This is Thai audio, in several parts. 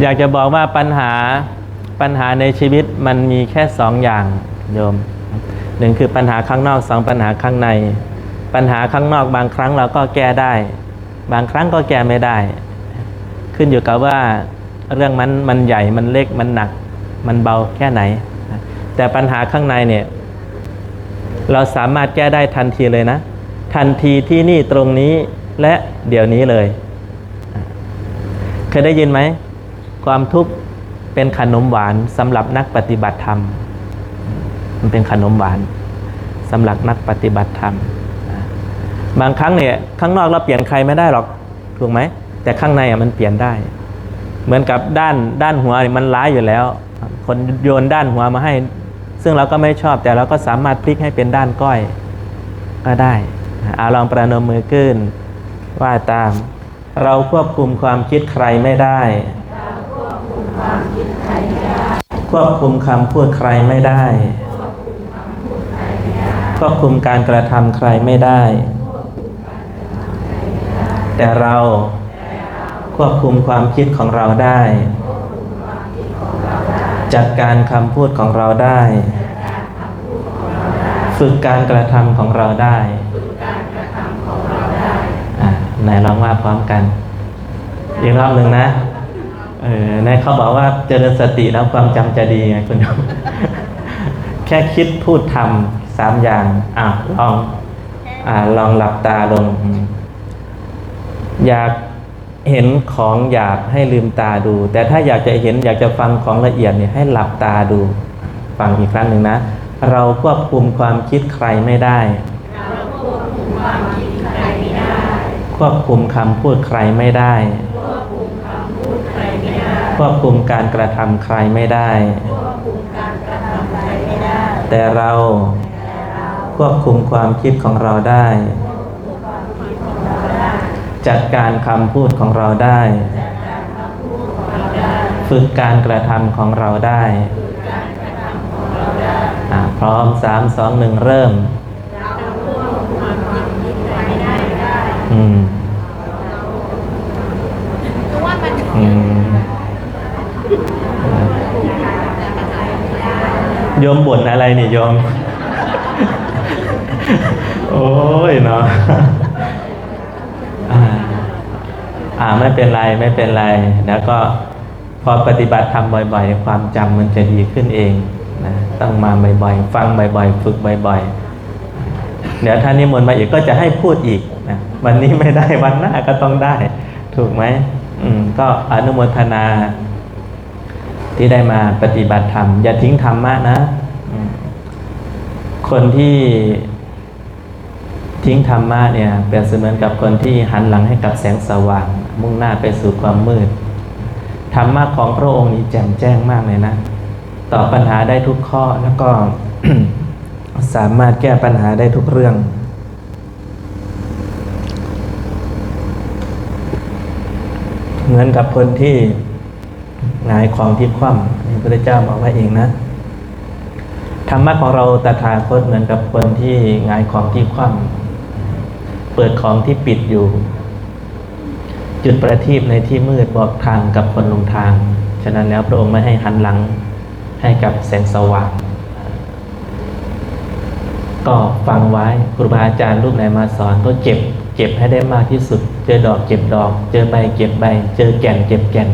อยากจะบอกว่าปัญหาปัญหาในชีวิตมันมีแค่สองอย่างโยมหนึ่งคือปัญหาข้างนอกสองปัญหาข้างใน ปัญหาข้างนอกบางครั้งเราก็แก้ได้ บางครั้งก็แก้ไม่ได้ ขึ้นอยู่กับว่าเรื่องมันมันใหญ่มันเล็กมันหนัก มันเบาแค่ไหน แต่ปัญหาข้างในเนี่ย เราสามารถแก้ได้ทันทีเลยนะ ทันทีที่นี่ตรงนี้และเดี๋ยวนี้เลย เคยได้ยินไหม ความทุกข์เป็นขนมหวานสำหรับนักปฏิบัติธรรม มันเป็นขนมหวานสำหรับนักปฏิบัติธรรม บางครั้งเนี่ยข้างนอกเราเปลี่ยนใครไม่ได้หรอกถูกไหม แต่ข้างในอะมันเปลี่ยนได้ เหมือนกับด้านด้านหัวมันร้ายอยู่แล้ว คนโยนด้านหัวมาให้ ซึ่งเราก็ไม่ชอบแต่เราก็สามารถพลิกให้เป็นด้านก้อยก็ได้อาลองประนมมือขึ้นว่าตาม เราควบคุมความคิดใครไม่ได้ ควบคุมคำพูดใครไม่ได้ ควบคุมการกระทำใครไม่ได้ แต่เราควบคุมความคิดของเราได้ จัดการคำพูดของเราได้ ฝึกการกระทำของเราได้ไหนลองว่าพร้อมกัน อีกรอบหนึ่งนะ เออในเขาบอกว่าเจริญสติแล้วความจำจะดีไงคุณโยมแค่คิดพูดทำสามอย่างอะลองอ่าลองหลับตาลง อยากเห็นของอยากให้ลืมตาดู แต่ถ้าอยากจะเห็นอยากจะฟังของละเอียดเนี่ยให้หลับตาดู ฟังอีกครั้งหนึ่งนะ เราควบคุมความคิดใครไม่ได้ ควบคุมคำพูดใครไม่ได้ ควบคุมการกระทำใครไม่ได้ แต่เราควบคุมความคิดของเราได้ จัดการคำพูดของเราได้ ฝึกการกระทำของเราได้อะพร้อมสามสองหนึ่งเริ่มอืม โยมบ่นอะไรเนี่โยม โอ้ยเนาะอ่าอ่าไม่เป็นไรไม่เป็นไร แล้วก็พอปฏิบัติทำบ่อยๆ ความจำมันจะดีขึ้นเองนะต้องมาบ่อยๆ ฟังบ่อยๆ ฝึกบ่อยๆ เดี๋ยวท่านนิมนต์มาอีกก็จะให้พูดอีกนะวันนี้ไม่ได้วันหน้าก็ต้องได้ ถูกไหมอืมก็อนุโมทนา ที่ได้มาปฏิบัติธรรม อย่าทิ้งธรรมะนะ คนที่ทิ้งธรรมะเนี่ยเปรียบเสมือนกับคนที่หันหลังให้กับแสงสว่าง มุ่งหน้าไปสู่ความมืด ธรรมะของพระองค์นี้แจ่มแจ้งมากเลยนะ ตอบปัญหาได้ทุกข้อแล้วก็สามารถแก้ปัญหาได้ทุกเรื่อง เหมือนกับคนที่หงายของที่คว่ำพระเจ้าบอกว่าเองนะ ธรรมะของเราตถาคตเหมือนกับคนที่งายของที่คว่ำเปิดของที่ปิดอยู่ จุดประทีปในที่มืดบอกทางกับคนลงทาง ฉะนั้นแล้วพระองค์ไม่ให้หันหลังให้กับแสงสว่างก็ฟังไว้ครูบาอาจารย์รูปไหนมาสอนก็เก็บ เก็บให้ได้มากที่สุด เจอดอกเก็บดอก เจอใบเก็บใบ เจอแก่นเก็บแก่น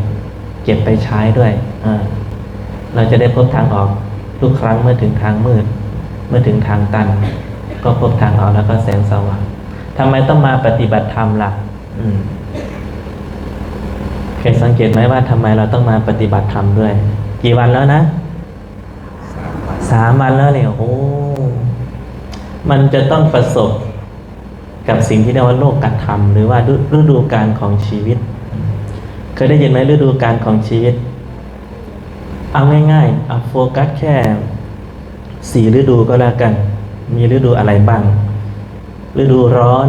เก็บไปใช้ด้วยเราจะได้พบทางออก ทุกครั้งเมื่อถึงทางมืด เมื่อถึงทางตัน ก็พบทางออกแล้วก็แสงสว่างทำไมต้องมาปฏิบัติธรรมล่ะเคยสังเกตไหมว่าทำไมเราต้องมาปฏิบัติธรรมด้วย กี่วันแล้วนะสามวันแล้วเนี่ยโอ้มันจะต้องประสบกับสิ่งที่เรียกว่าโลกกธรรมหรือว่าฤฤดูการของชีวิต เคยได้ยินไหมฤดูการของชีวิต เอาง่ายๆเอาโฟกัสแค่สี่ฤดูก็แล้วกัน มีฤดูอะไรบ้าง ฤดูร้อน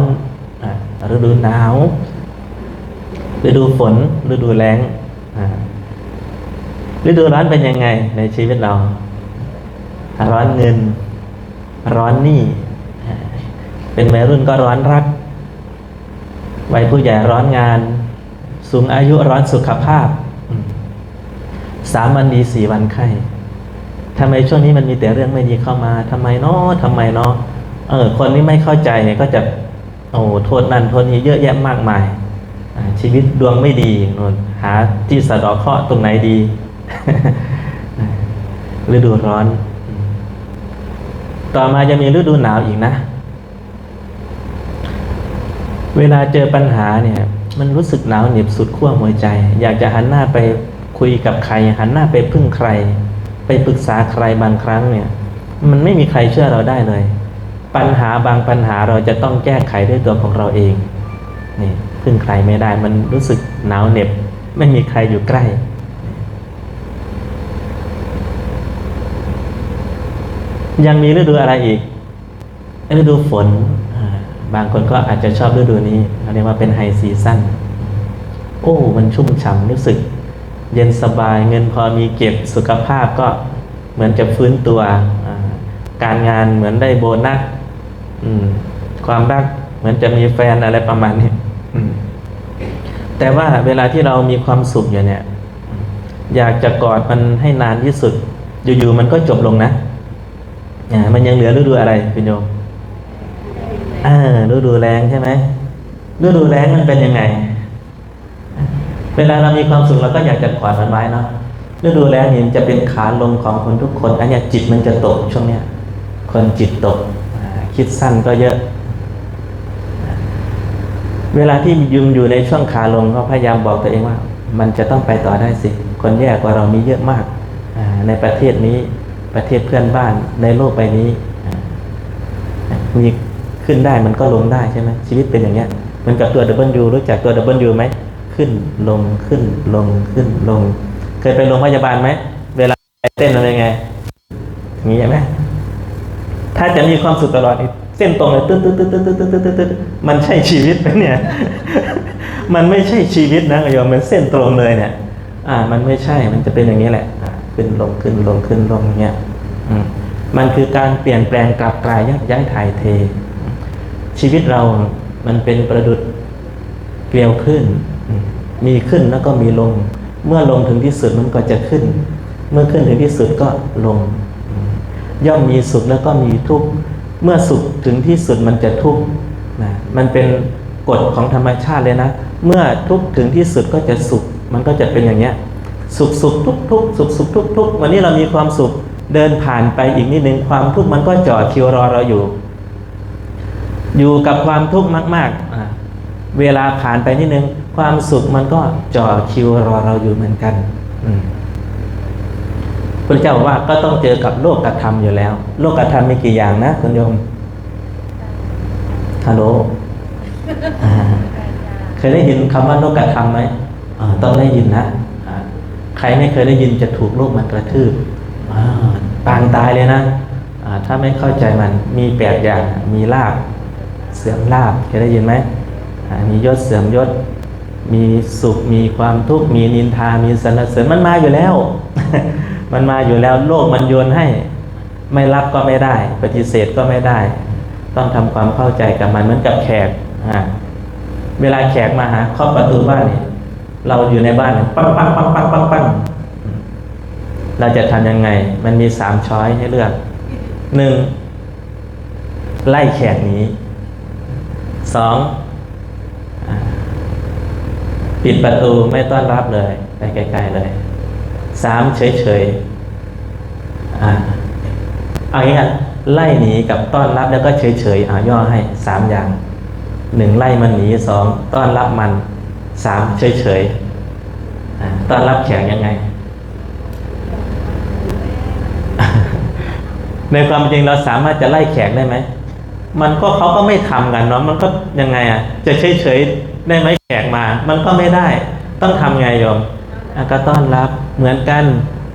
อฤดูหนาว ฤดูฝน ฤดูแล้งฤดูร้อนเป็นยังไงในชีวิตเรา ร้อนเงิน ร้อนหนี้ เป็นวัยรุ่นก็ร้อนรัก วัยผู้ใหญ่ร้อนงาน สูงอายุร้อนสุขภาพ สามวันดีสี่วันไข้ทำไมช่วงนี้มันมีแต่เรื่องไม่ดีเข้ามาทำไมเนาะทำไมเนาะเออ คนที่ไม่เข้าใจเนี่ยก็จะโอ้โทษนั่นโทษนี้เยอะแยะมากมายชีวิตดวงไม่ดีนนหาที่สะดอกเคราะห์ตรงไหนดีฤดูร้อน ต่อมาจะมีฤดูหนาวอีกนะ เวลาเจอปัญหาเนี่ย มันรู้สึกหนาวเหน็บสุดขั้วหัวใจ อยากจะหันหน้าไป คุยกับใครหันหน้าไปพึ่งใคร ไปปรึกษาใครบางครั้งเนี่ย มันไม่มีใครเชื่อเราได้เลย ปัญหาบางปัญหาเราจะต้องแก้ไขด้วยตัวของเราเองนี่พึ่งใครไม่ได้มันรู้สึกหนาวเหน็บ ไม่มีใครอยู่ใกล้ยังมีฤดูอะไรอีกฤดูฝน บางคนก็อาจจะชอบฤดูนี้เรียกว่าเป็นไฮซีซั่น โอ้ มันชุ่มฉ่ำรู้สึก เย็นสบายเงินพอมีเก็บสุขภาพก็เหมือนจะฟื้นตัว การงานเหมือนได้โบนัสความรักเหมือนจะมีแฟนอะไรประมาณนี้แต่ว่าเวลาที่เรามีความสุขอยู่เนี่ย อยากจะกอดมันให้นานที่สุด อยู่ๆมันก็จบลงนะอ่ามันยังเหลือฤดูอะไรคุณโยมอ่าฤดูแรงใช่ไหมฤดูแรงมันเป็นยังไง เวลาเรามีความสุขเราก็อยากจะกอดมันไว้เนาะฤดูแล้งนี่มันจะเป็นขาลงของคนทุกคน อันเนี้ยจิตมันจะตกช่วงเนี้ย คนจิตตก คิดสั้นก็เยอะ เวลาที่ยุมอยู่ในช่วงขาลงก็พยายามบอกตัวเองว่า มันจะต้องไปต่อได้สิ คนแย่กว่าเรามีเยอะมากในประเทศนี้ประเทศเพื่อนบ้านในโลกใบนี้มีขึ้นได้มันก็ลงได้ใช่ไหมชีวิตเป็นอย่างเงี้ยมันกับตัว W รู้จักตัว W ไหม ขึ้นลงขึ้นลงขึ้นลง เคยไปโรงพยาบาลไหมเวลาเต้นอะไรไงอย่างนี้ใช่ไหมถ้าจะมีความสุขตลอดนี่เส้นตรงเลยตึ๊ดตึ๊ดตึ๊ดตึ๊ดตึ๊ดตึ๊ดตึ๊ดตึ๊ดมันใช่ชีวิตไหมเนี่ย มันไม่ใช่ชีวิตนะโยมมันเส้นตรงเลยเนี่ย อ่า มันไม่ใช่มันจะเป็นอย่างนี้แหละขึ้นลงขึ้นลงขึ้นลงอย่างเงี้ยอืมมันคือการเปลี่ยนแปลงกลับกลายยักย้ายถ่ายเท ชีวิตเรามันเป็นประดุดเกลียวขึ้น มีขึ้นแล้วก็มีลง เมื่อลงถึงที่สุดมันก็จะขึ้น เมื่อขึ้นถึงที่สุดก็ลง ย่อมมีสุขแล้วก็มีทุกข์เมื่อสุขถึงที่สุดมันจะทุกข์นะมันเป็นกฎของธรรมชาติเลยนะ เมื่อทุกข์ถึงที่สุดก็จะสุข มันก็จะเป็นอย่างเงี้ยสุขสุขทุกทุกสุขสุขทุกทุกวันนี้เรามีความสุขเดินผ่านไปอีกนิดนึงความทุกข์มันก็จ่อคิวรอเราอยู่ อยู่กับความทุกข์มากๆเวลาผ่านไปนิดนึง ความสุขมันก็จ่อคิวรอเราอยู่เหมือนกันพระเจ้าบอกว่าก็ต้องเจอกับโลกกระทำอยู่แล้ว โลกกระทำมีกี่อย่างนะคุณโยมฮัลโหลเคยได้ยินคำว่าโลกกระทำไหมต้องได้ยินนะใครไม่เคยได้ยินจะถูกโลกมันกระทืบปางตายเลยนะถ้าไม่เข้าใจมันมีแปดอย่างมีลาบเสื่อมลาบเคยได้ยินไหมมียศเสื่อมยศ มีสุขมีความทุกข์มีนินทา มีสรรเสริญมันมาอยู่แล้ว มันมาอยู่แล้วโลกมันโยนให้ ไม่รับก็ไม่ได้ ปฏิเสธก็ไม่ได้ ต้องทำความเข้าใจกับมันเหมือนกับแขกเวลาแขกมาหาเคาะประตูบ้านเนี่ยเราอยู่ในบ้านเนี่ยปังปังปังปังปังปังเราจะทำยังไง มันมีสามช้อยให้เลือกหนึ่งไล่แขกหนีสอง ปิดประตูไม่ต้อนรับเลยไปไกลๆเลยสามเฉยๆอ่าเอางนี้กันไล่หนีกับต้อนรับแล้วก็เฉยๆอ่าย่อให้สามอย่างหนึ่งไล่มันหนีสองต้อนรับมันสามเฉยๆต้อนรับแขกยังไง ในความจริงเราสามารถจะไล่แขกได้ไหมมันก็เขาก็ไม่ทำกันเนาะมันก็ยังไงอะจะเฉยเฉยๆ ได้ไหมแขกมา มันก็ไม่ได้ ต้องทำไงโยมอะก็ต้อนรับเหมือนกัน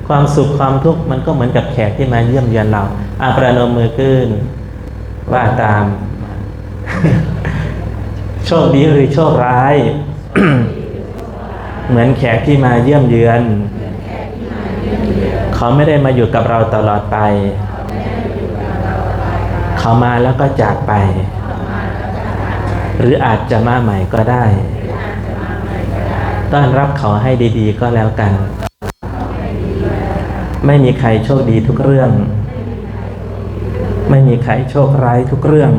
ความสุขความทุกข์มันก็เหมือนกับแขกที่มาเยี่ยมเยือนเราอาประนมมือขึ้น ว่าตาม โชคดีหรือโชคร้าย เหมือนแขกที่มาเยี่ยมเยือน เขาไม่ได้มาอยู่กับเราตลอดไป เขามาแล้วก็จากไป หรืออาจจะมาใหม่ก็ได้ ต้อนรับเขาให้ดีๆ ก็แล้วกัน ไม่มีใครโชคดีทุกเรื่อง ไม่มีใครโชคร้ายทุกเรื่อง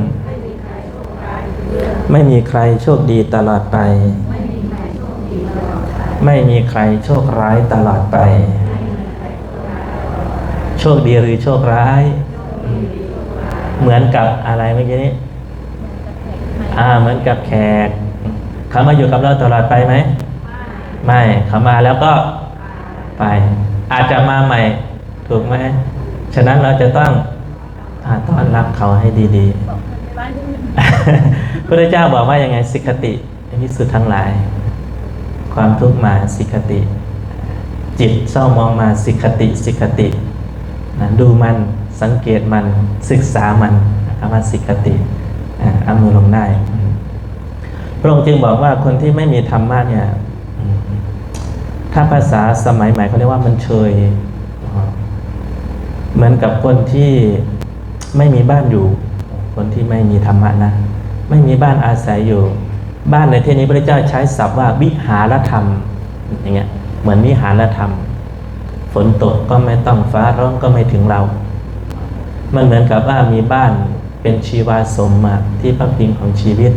ไม่มีใครโชคดีตลอดไป ไม่มีใครโชคร้ายตลอดไป โชคดีหรือโชคร้าย เหมือนกับอะไรเมื่อกี้นี้าเหมือนกับแขกเขามาอยู่กับเราตลอดไปไหม ไม่เขามาแล้วก็ไป อาจจะมาใหม่ ถูกไหมฉะนั้นเราจะต้องอต้อนรับเขาให้ดีๆพระเจ้าบอกว่ายังไงสิกขติพิสุทธ์ทั้งหลาย ความทุกข์มาสิกขติ จิตเศร้ามองมาสิกขติสิกขตินะดูมันสังเกตมันศึกษามันคำว่าสิกขติ อ่าเอามือลงได้ พระองค์จึงบอกว่าคนที่ไม่มีธรรมะเนี่ย ถ้าภาษาสมัยใหม่เขาเรียกว่ามันเชย เหมือนกับคนที่ไม่มีบ้านอยู่ คนที่ไม่มีธรรมะนะ ไม่มีบ้านอาศัยอยู่ บ้านในที่นี้พระเจ้าใช้ศัพท์ว่าวิหารธรรม อย่างเงี้ย เหมือนวิหารธรรม ฝนตกก็ไม่ต้องฟ้าร้องก็ไม่ถึงเรา มันเหมือนกับว่ามีบ้าน เป็นชีวาสมมาที่พักพิงของชีวิต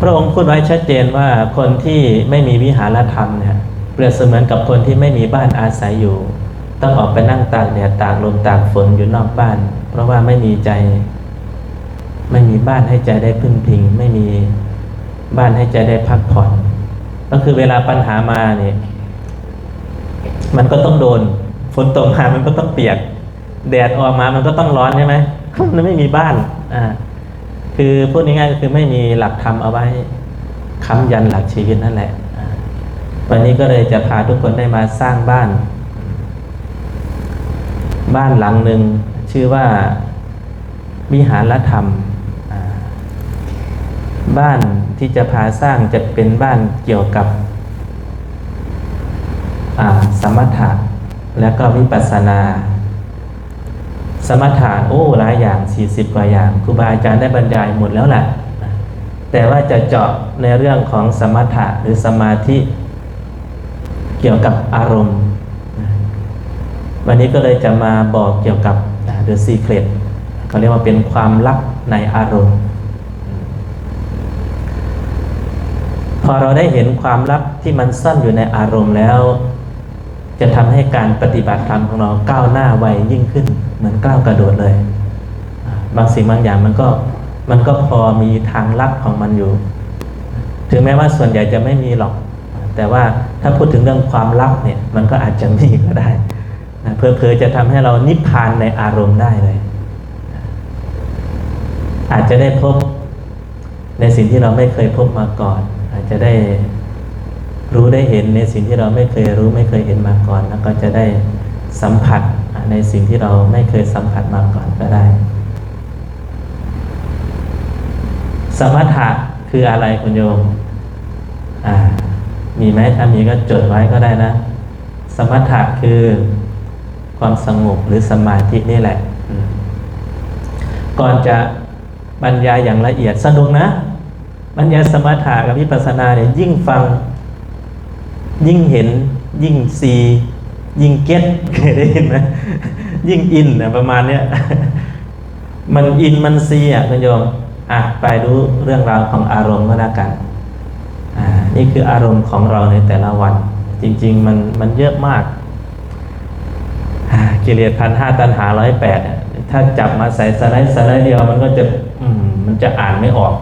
พระองค์พูดไว้ชัดเจนว่าคนที่ไม่มีวิหารธรรมเนี่ยเปรียบเสมือนกับคนที่ไม่มีบ้านอาศัยอยู่ ต้องออกไปนั่งตากแดดตากลมตากฝนอยู่นอกบ้าน เพราะว่าไม่มีใจ ไม่มีบ้านให้ใจได้พึ่งพิง ไม่มีบ้านให้ใจได้พักผ่อน ก็คือเวลาปัญหามาเนี่ยมันก็ต้องโดน ฝนตกมามันก็ต้องเปียก แดดออกมามันก็ต้องร้อนใช่ไหมมันไม่มีบ้านอ่าคือพูดง่ายๆก็คือไม่มีหลักธรรมเอาไว้ค้ำยันหลักชีวิตนั่นแหละวันนี้ก็เลยจะพาทุกคนได้มาสร้างบ้าน บ้านหลังหนึ่งชื่อว่าวิหารธรรม บ้านที่จะพาสร้างจะเป็นบ้านเกี่ยวกับสมถะและก็วิปัสสนา สมถะโอ้หลายอย่าง 40 กว่าอย่างครูบาอาจารย์ได้บรรยายหมดแล้วแหละแต่ว่าจะเจาะในเรื่องของสมถะหรือสมาธิเกี่ยวกับอารมณ์ วันนี้ก็เลยจะมาบอกเกี่ยวกับ The Secret เขาเรียกว่าเป็นความลับในอารมณ์ พอเราได้เห็นความลับที่มันซ่อนอยู่ในอารมณ์แล้ว จะทำให้การปฏิบัติธรรมของเราก้าวหน้าไวยิ่งขึ้น เหมือนก้าวกระโดดเลย บางสิ่งบางอย่างมันก็มันก็พอมีทางลับของมันอยู่ ถึงแม้ว่าส่วนใหญ่จะไม่มีหรอก แต่ว่าถ้าพูดถึงเรื่องความลับเนี่ยมันก็อาจจะมีก็ได้นะเพอจะทำให้เรานิพพานในอารมณ์ได้เลย อาจจะได้พบในสิ่งที่เราไม่เคยพบมาก่อน อาจจะได้รู้ได้เห็นในสิ่งที่เราไม่เคยรู้ไม่เคยเห็นมาก่อน แล้วก็จะได้สัมผัส ในสิ่งที่เราไม่เคยสัมผัสมาก่อนก็ได้ สมถะคืออะไรคุณโยม อ่า มีไหมถ้ามีก็จดไว้ก็ได้นะ สมถะคือความสงบหรือสมาธินี่แหละ ก่อนจะบรรยายอย่างละเอียดสนุกนะ บรรยายสมถะกับวิปัสสนาเนี่ยยิ่งฟัง ยิ่งเห็นยิ่งซี ยิ่งเก็ตเคยได้ยินไหมยิ่งอินนะประมาณเนี้ยมันอินมันซีอะคุณโยมอะไปรู้เรื่องราวของอารมณ์ก็แล้วกันอ่านี่คืออารมณ์ของเราในแต่ละวัน จริง ๆ มันมันเยอะมากกิเลสพันห้าตันหาร้อยแปดถ้าจับมาใส่สไลด์สไลด์เดียวมันก็จะอืมมันจะอ่านไม่ออก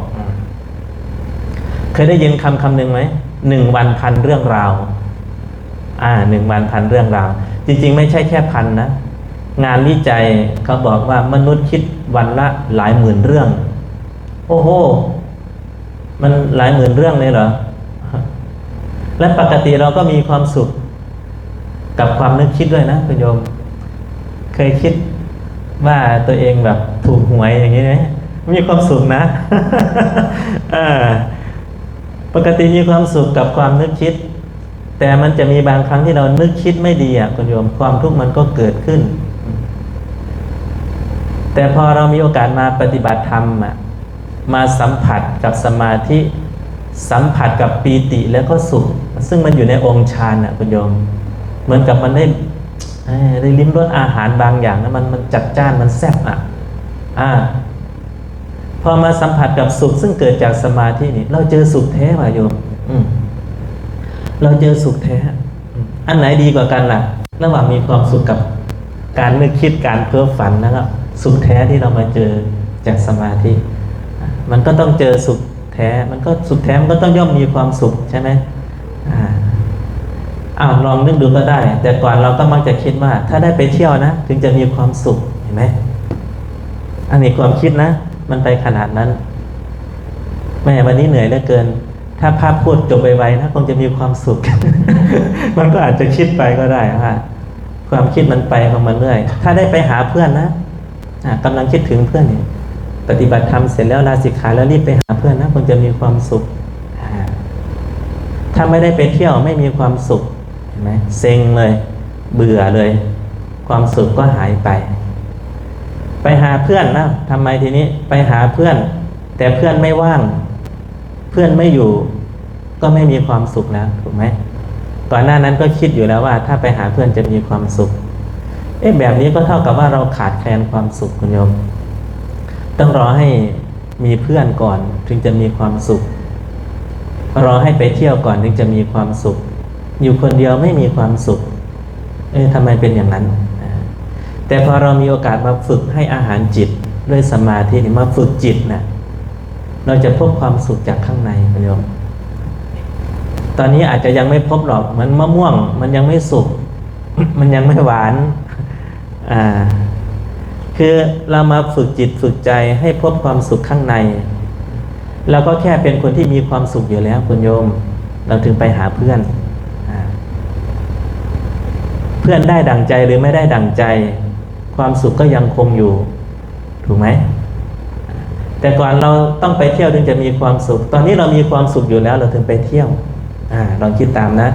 เคยได้ยินคำคำหนึ่งไหมหนึ่งวันพันเรื่องราว อ่าหนึ่งวันพันเรื่องราว จริง ๆ ไม่ใช่แค่พันนะ งานวิจัยเขาบอกว่ามนุษย์คิดวันละหลายหมื่นเรื่อง โอ้โห มันหลายหมื่นเรื่องเลยเหรอ และปกติเราก็มีความสุข กับความนึกคิดด้วยนะคุณโยม เคยคิดว่าตัวเองแบบถูกหวยอย่างนี้ไหมมีความสุขนะปกติมีความสุขกับความนึกคิด แต่มันจะมีบางครั้งที่เรานึกคิดไม่ดีอะคุณโยมความทุกข์มันก็เกิดขึ้น แต่พอเรามีโอกาสมาปฏิบัติธรรมอะมาสัมผัสกับสมาธิสัมผัสกับปีติแล้วก็สุข ซึ่งมันอยู่ในองค์ฌานอะคุณโยม เหมือนกับมันได้ได้ลิ้มรสอาหารบางอย่างนะมันมันจัดจ้านมันแซ่บอะอ่าพอมาสัมผัสกับสุขซึ่งเกิดจากสมาธินี่ เราเจอสุขแท้ว่ะโยม อืม เราเจอสุขแท้ อันไหนดีกว่ากันล่ะ ระหว่างมีความสุขกับการนึกคิดการเพ้อฝันนะครับ สุขแท้ที่เรามาเจอจากสมาธิ มันก็ต้องเจอสุขแท้ มันก็สุขแท้มันก็ต้องย่อมมีความสุขใช่ไหมอ่าอ้าวลองนึกดูก็ได้ แต่ก่อนเราก็มักจะคิดว่า ถ้าได้ไปเที่ยวนะ ถึงจะมีความสุขเห็นไหมอันนี้ความคิดนะ มันไปขนาดนั้น แม่วันนี้เหนื่อยเหลือเกิน ถ้าภาพพูดจบไวๆนะคงจะมีความสุข มันก็อาจจะคิดไปก็ได้ว่าความคิดมันไปของมันเรื่อย ถ้าได้ไปหาเพื่อนนะอะกำลังคิดถึงเพื่อนเนี่ยปฏิบัติธรรมเสร็จแล้วลาสิกขาแล้วรีบไปหาเพื่อนนะคงจะมีความสุข ถ้าไม่ได้ไปเที่ยวไม่มีความสุขเห็นไหมเซ็งเลย เบื่อเลย ความสุขก็หายไป ไปหาเพื่อนนะทำไมทีนี้ไปหาเพื่อน แต่เพื่อนไม่ว่าง เพื่อนไม่อยู่ ก็ไม่มีความสุขแล้วถูกไหมก่อนหน้านั้นก็คิดอยู่แล้วว่า ถ้าไปหาเพื่อนจะมีความสุข เอ๊ะแบบนี้ก็เท่ากับว่าเราขาดแคลนความสุขคุณโยม ต้องรอให้มีเพื่อนก่อนถึงจะมีความสุข รอให้ไปเที่ยวก่อนถึงจะมีความสุข อยู่คนเดียวไม่มีความสุข เอ๊ะทำไมเป็นอย่างนั้น แต่พอเรามีโอกาสมาฝึกให้อาหารจิตด้วยสมาธิมาฝึกจิตนะ่ะเราจะพบความสุขจากข้างในคุณโยม ตอนนี้อาจจะยังไม่พบหรอกเหมันมะม่วง มันยังไม่สุก มันยังไม่หวานอ่าคือเรามาฝึกจิตฝึกใจให้พบความสุขข้างใน เราก็แค่เป็นคนที่มีความสุขอยู่แล้วคุณโยม เราถึงไปหาเพื่อนอเพื่อนได้ดั่งใจหรือไม่ได้ดั่งใจ ความสุขก็ยังคงอยู่ ถูกไหมแต่ก่อนเราต้องไปเที่ยวถึงจะมีความสุข ตอนนี้เรามีความสุขอยู่แล้วเราถึงไปเที่ยว อลองคิดตามนะ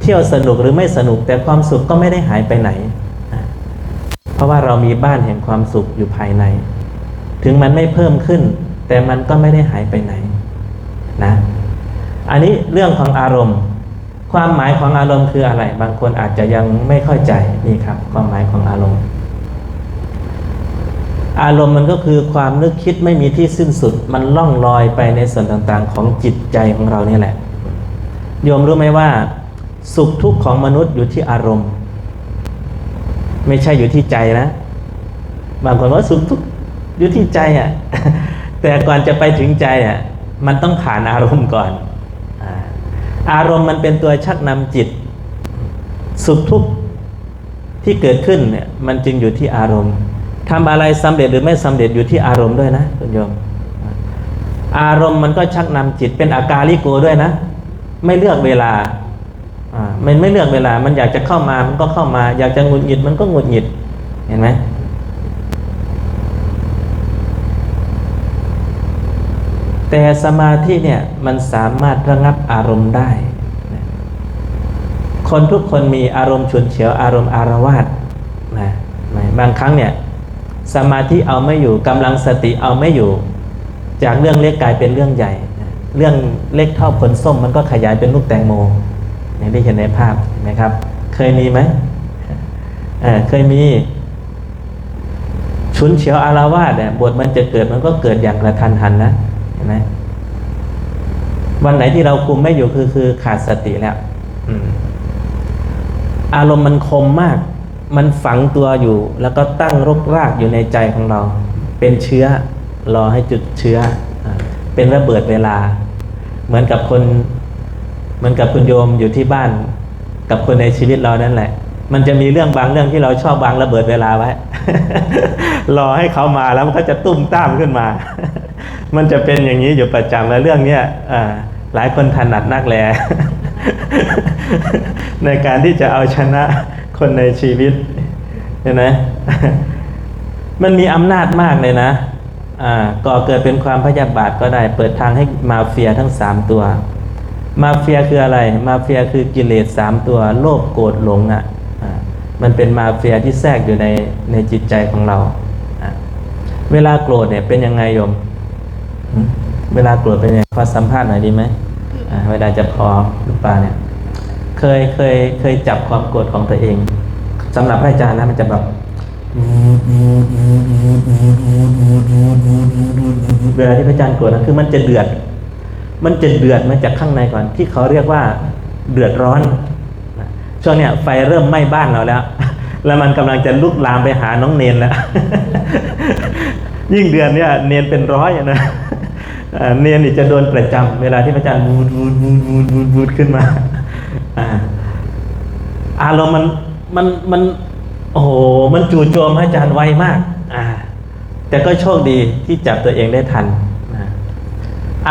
เที่ยวสนุกหรือไม่สนุกแต่ความสุขก็ไม่ได้หายไปไหน เพราะว่าเรามีบ้านแห่งความสุขอยู่ภายใน ถึงมันไม่เพิ่มขึ้น แต่มันก็ไม่ได้หายไปไหนนะอันนี้เรื่องของอารมณ์ ความหมายของอารมณ์คืออะไร บางคนอาจจะยังไม่เข้าใจนี่ครับ ความหมายของอารมณ์ อารมณ์มันก็คือความนึกคิดไม่มีที่สิ้นสุด มันล่องลอยไปในส่วนต่างๆ ของจิตใจของเรานี่แหละ โยมรู้ไหมว่า สุขทุกข์ของมนุษย์อยู่ที่อารมณ์ ไม่ใช่อยู่ที่ใจนะ บางคนว่าสุขทุกข์อยู่ที่ใจอะแต่ก่อนจะไปถึงใจอะมันต้องผ่านอารมณ์ก่อน อารมณ์มันเป็นตัวชักนำจิต สุขทุกข์ที่เกิดขึ้นเนี่ยมันจึงอยู่ที่อารมณ์ทำอะไรสำเร็จหรือไม่สำเร็จอยู่ที่อารมณ์ด้วยนะคุณโยม อารมณ์มันก็ชักนำจิตเป็นอาการลิโกด้วยนะ ไม่เลือกเวลาอ่ามันไม่เลือกเวลา มันอยากจะเข้ามามันก็เข้ามา อยากจะหงุดหงิดมันก็หงุดหงิด เห็นไหมแต่สมาธิเนี่ยมันสามารถระงับอารมณ์ได้ คนทุกคนมีอารมณ์ฉุนเฉียวอารมณ์อารวาสนะบางครั้งเนี่ยสมาธิเอาไม่อยู่กำลังสติเอาไม่อยู่ จากเรื่องเล็กกลายเป็นเรื่องใหญ่ เรื่องเล็กเท่าผลส้มมันก็ขยายเป็นลูกแตงโมอย่างที่เห็นในภาพนไหมครับ เคยมีไหมเออเคยมีชุนเฉียวอาราวาสเนี่ยบทมันจะเกิดมันก็เกิดอย่างกระทันหันนะเห็นไหมวันไหนที่เราคุมไม่อยู่คือคือขาดสติแล้วอารมณ์มันคมมาก มันฝังตัวอยู่ แล้วก็ตั้งรกรากอยู่ในใจของเรา เป็นเชื้อรอให้จุดเชื้อ เป็นระเบิดเวลา เหมือนกับคนเหมือนกับคุณโยมอยู่ที่บ้าน กับคนในชีวิตเรานั่นแหละ มันจะมีเรื่องบางเรื่องที่เราชอบวางระเบิดเวลาไว้ รอให้เขามาแล้วมันก็จะตุ้มตามขึ้นมา มันจะเป็นอย่างนี้อยู่ประจำแล้วเรื่องเนี้ยหลายคนถนัดนักแล ในการที่จะเอาชนะคนในชีวิตเห็นไหมมันมีอำนาจมากเลยนะ ก่อเกิดเป็นความพยาบาทก็ได้ เปิดทางให้มาเฟียทั้งสามตัว มาเฟียคืออะไร มาเฟียคือกิเลสสามตัว โลภโกรธหลงอะอ่ามันเป็นมาเฟียที่แทรกอยู่ในในจิตใจของเรา เวลาโกรธเนี่ยเป็นยังไงโยม เวลาโกรธเป็นยังไงขอสัมภาษณ์หน่อยดีไหมเวลาจะพอหรือปลาเนี่ย เคยเคยเคยจับความโกรธของตัวเองสำหรับอาจารย์นะมันจะแบบ เวลาที่พระอาจารย์โกรธนะคือมันจะเดือด มันจะเดือดมาจากข้างในก่อน ที่เขาเรียกว่าเดือดร้อน ช่วงเนี้ยไฟเริ่มไหม้บ้านเราแล้ว แล้วมันกำลังจะลุกลามไปหาน้องเนนแล้ว ยิ่งเดือนเนี่ยเนนเป็นร้อยนะเนนนี่จะโดนประจำเวลาที่พระอาจารย์วูดวูดวูดวูดวูดขึ้นมาอ่าอารมณ์มันมันมัน โอ้โหมันจู่โจมอาจารย์ไวมาก อ่า แต่ก็โชคดีที่จับตัวเองได้ทันนะ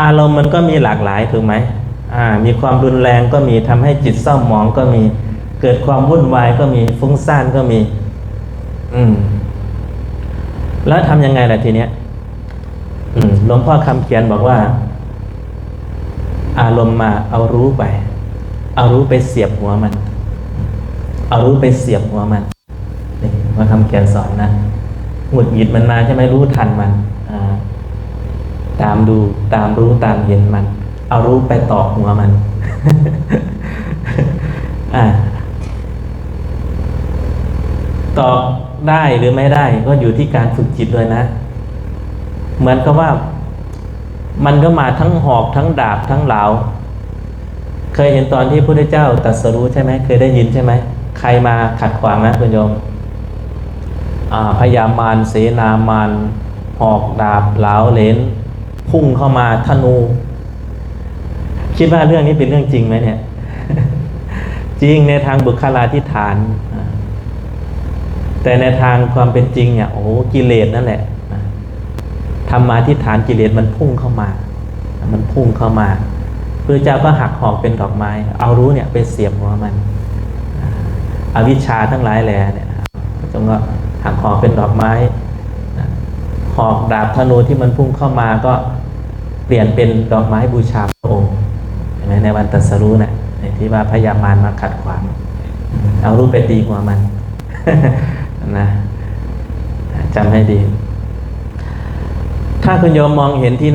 อารมณ์มันก็มีหลากหลายถูกไหมอ่า มีความรุนแรงก็มีทำให้จิตเศร้าหมองก็มี เกิดความวุ่นวายก็มีฟุ้งซ่านก็มี อืม แล้วทำยังไงล่ะทีเนี้ย อืมหลวงพ่อคำเขียนบอกว่า อารมณ์มาเอารู้ไป เอารู้ไปเสียบหัวมัน เอารู้ไปเสียบหัวมัน นี่ว่าคำเขียนสอนนะหงุดหงิดมันมาใช่ไหมรู้ทันมันตามดูตามรู้ตามเห็นมัน เอารู้ไปตอกหัวมันอตอบได้หรือไม่ได้ก็อยู่ที่การฝึกจิตด้วยนะ เหมือนกับว่า มันก็มาทั้งหอกทั้งดาบทั้งเหลา เคยเห็นตอนที่พระพุทธเจ้าตรัสรู้ใช่ไหมเคยได้ยินใช่ไหมใครมาขัดขวางนะคุณโยม พยามารเสนามารหอกดาบเหลาเลนพุ่งเข้ามาธนู คิดว่าเรื่องนี้เป็นเรื่องจริงไหมเนี่ย จริงในทางบุคลาธิฐาน แต่ในทางความเป็นจริงเนี่ยโอ้กิเลสนั่นแหละนะธรรมาธิฐานกิเลสมันพุ่งเข้ามา มันพุ่งเข้ามาพระเจ้าก็หักหอกเป็นดอกไม้ เอารู้เนี่ยไปเสียบหัวมัน อวิชชาทั้งหลายแหล่เนี่ยนะจงก็ หักหอกเป็นดอกไม้หอกดาบธนูที่มันพุ่งเข้ามาก็เปลี่ยนเป็นดอกไม้บูชาพระองค์เห็นไหมในวันตรัสรู้นะ่ะที่ว่าพยามารมาขัดขวางเอารูปไปตีหัวมันนะจำให้ดี ถ้าคุณโยมมองเห็นที่